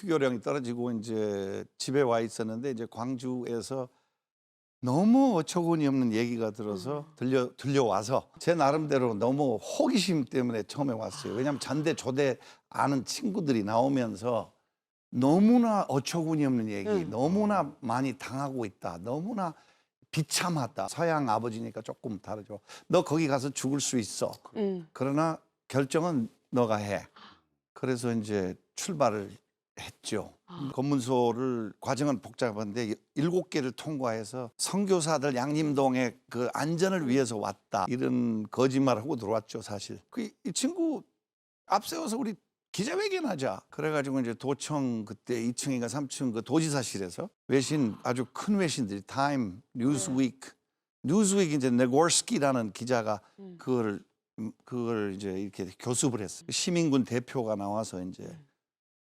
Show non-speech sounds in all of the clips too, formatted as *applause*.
휴교령이 떨어지고 이제 집에 와 있었는데 이제 광주에서 너무 어처구니 없는 얘기가 들어서 들려 들려와서 제 나름대로 너무 호기심 때문에 처음에 왔어요. 왜냐하면 전대 조대 아는 친구들이 나오면서 너무나 어처구니 없는 얘기, 응. 너무나 많이 당하고 있다, 너무나 비참하다. 서양 아버지니까 조금 다르죠. 너 거기 가서 죽을 수 있어. 음. 그러나 결정은 너가 해. 그래서 이제 출발을 했죠. 아. 검문소를 과정은 복잡한데 일곱 개를 통과해서 선교사들 양림동의 그 안전을 위해서 왔다 이런 거짓말을 하고 들어왔죠 사실. 그 이 친구 앞세워서 우리 기자회견하자. 그래가지고 이제 도청 그때 2층인가 3층 그 도지사실에서 외신 아주 큰 외신들이 타임, 뉴스위크, 뉴스위크 이제 네고스키라는 기자가 음. 그거를 음, 그걸 이제 이렇게 교습을 했어요. 시민군 대표가 나와서 이제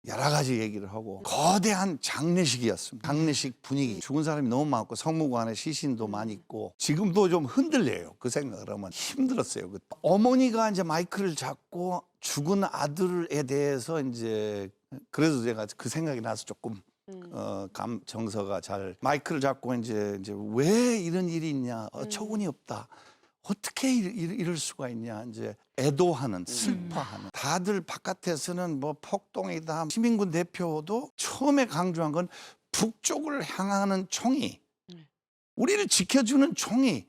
여러 가지 얘기를 하고 거대한 장례식이었습니다. 장례식 분위기. 죽은 사람이 너무 많고 성무관에 시신도 많이 있고 지금도 좀 흔들려요. 그 생각을 하면 힘들었어요. 그 어머니가 이제 마이크를 잡고 죽은 아들에 대해서 이제 그래서 제가 그 생각이 나서 조금 음. 어, 감 정서가 잘 마이크를 잡고 이제 이제 왜 이런 일이 있냐 음. 어처구니 없다 어떻게 이- 이- 이럴 수가 있냐? 이제 애도하는 슬퍼하는. 다들 바깥에서는 뭐 폭동이다. 시민군 대표도 처음에 강조한 건 북쪽을 향하는 총이 네. 우리를 지켜주는 총이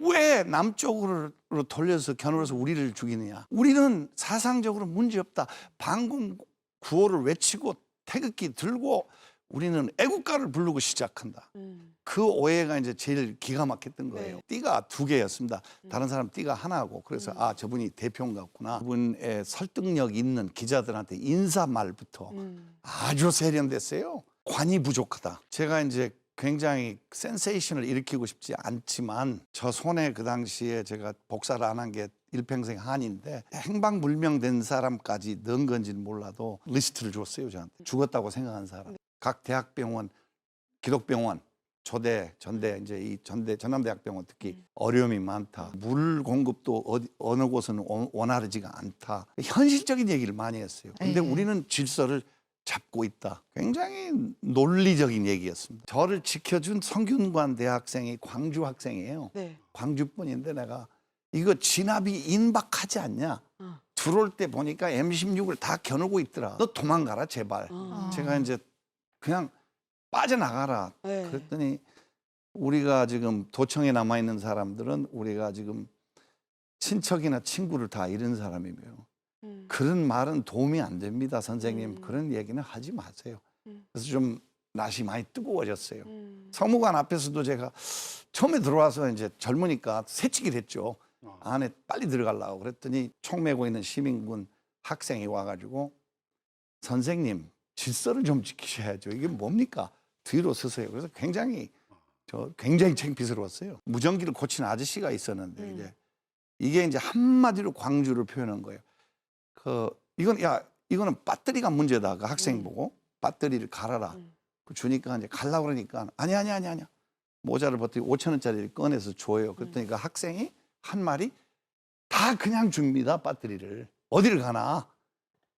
왜 남쪽으로 돌려서 겨누어서 우리를 죽이느냐? 우리는 사상적으로 문제없다. 방공 구호를 외치고 태극기 들고 우리는 애국가를 부르고 시작한다. 음. 그 오해가 이제 제일 기가 막혔던 거예요. 네. 띠가 두 개였습니다. 다른 사람 띠가 하나고 그래서 음. 아 저분이 대표인 것 같구나. 그분의 설득력 있는 기자들한테 인사 말부터 음. 아주 세련됐어요. 관이 부족하다. 제가 이제 굉장히 센세이션을 일으키고 싶지 않지만 저 손에 그 당시에 제가 복사를 안 한 게 일평생 한인데 행방불명된 사람까지 넣은 건지는 몰라도 리스트를 줬어요 저한테 죽었다고 생각한 사람 각 대학병원 기독병원 조대 전대 이제 이 전대 전남대학병원 특히 어려움이 많다 물 공급도 어디, 어느 곳은 원- 원활하지가 않다 현실적인 얘기를 많이 했어요 근데 네. 우리는 질서를 잡고 있다. 굉장히 논리적인 얘기였습니다. 저를 지켜준 성균관 대학생이 광주 학생이에요. 네. 광주뿐인데 내가 이거 진압이 인박하지 않냐? 어. 들어올 때 보니까 M16을 다 겨누고 있더라. 너 도망가라 제발. 어. 제가 이제 그냥 빠져나가라. 네. 그랬더니 우리가 지금 도청에 남아 있는 사람들은 우리가 지금 친척이나 친구를 다 잃은 사람이고요. 음. 그런 말은 도움이 안 됩니다, 선생님. 음. 그런 얘기는 하지 마세요. 음. 그래서 좀 낯이 많이 뜨거워졌어요. 음. 성무관 앞에서도 제가 처음에 들어와서 이제 젊으니까 새치기 됐죠. 안에 빨리 들어가려고 그랬더니 총 메고 있는 시민군 학생이 와가지고 선생님 질서를 좀 지키셔야죠. 이게 뭡니까? 뒤로 서세요. 그래서 굉장히 저 굉장히 창피스러웠어요. 무전기를 고치는 아저씨가 있었는데 음. 이제 이게 이제 한마디로 광주를 표현한 거예요. 그 이건 야 이거는 배터리가 문제다. 그 학생 음. 보고 배터리를 갈아라. 음. 그 주니까 이제 갈라 그러니까 아니 아니 아니 아니야. 모자를 벗더니 5천 원짜리를 꺼내서 줘요. 그랬더니 그 학생이 한 말이 다 그냥 줍니다. 배터리를 어디를 가나.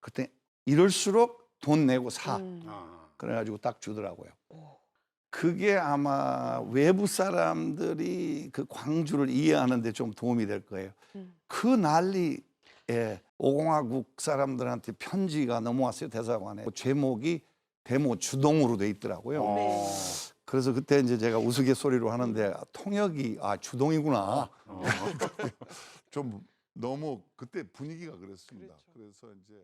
그때 이럴수록 돈 내고 사. 음. 그래가지고 딱 주더라고요. 오. 그게 아마 외부 사람들이 그 광주를 이해하는데 좀 도움이 될 거예요. 음. 그 난리에 오공화국 사람들한테 편지가 넘어왔어요 대사관에 제목이 데모 주동으로 돼 있더라고요. 네. 그래서 그때 이제 제가 우스갯소리로 하는데 통역이 아 주동이구나. *laughs* *laughs* 좀 너무 그때 분위기가 그랬습니다. 그렇죠. 그래서 이제